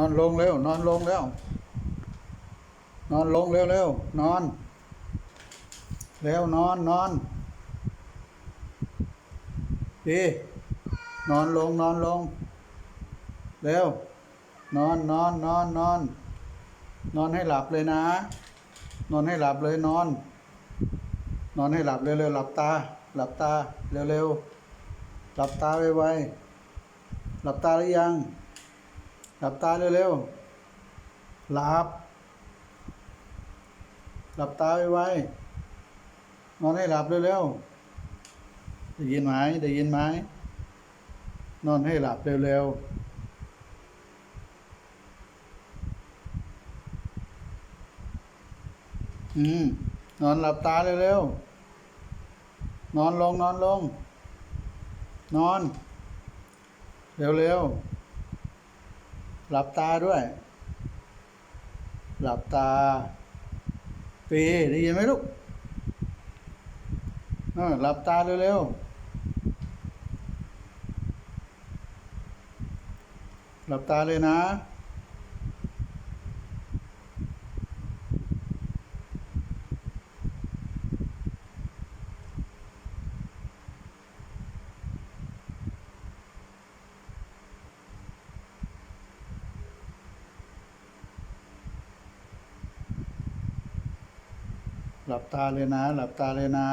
อนลงเร็วนอนลงแล้ว นอนลงเร็วเร็วนอนเร็วนอนนอนดีนอนลงนอนลงเร็วนอนนอนนอนนอน นอนให้หลับเลยนะ นอนให้หลับเลยนอน นอนให้หลับเร็วๆหลับตา หลับตาเร็วๆหลับตาไวๆหลับตาหรือยัง หลับตาเร็วๆ หลับ หลับตาไวๆนอนให้หลับเร็วๆ ได้ยินไหมได้ยินไหม นอนให้หลับเร็วๆอืมนอนหลับตาเร็วๆ นอนลงนอนลง นอน เร็วๆ หลับตาด้วย หลับตาปีได้ยินไหมลูกเออหลับตาเร็วๆ หลับตาเลยนะ หลับตาเลยนะ หลับตาเลยนะ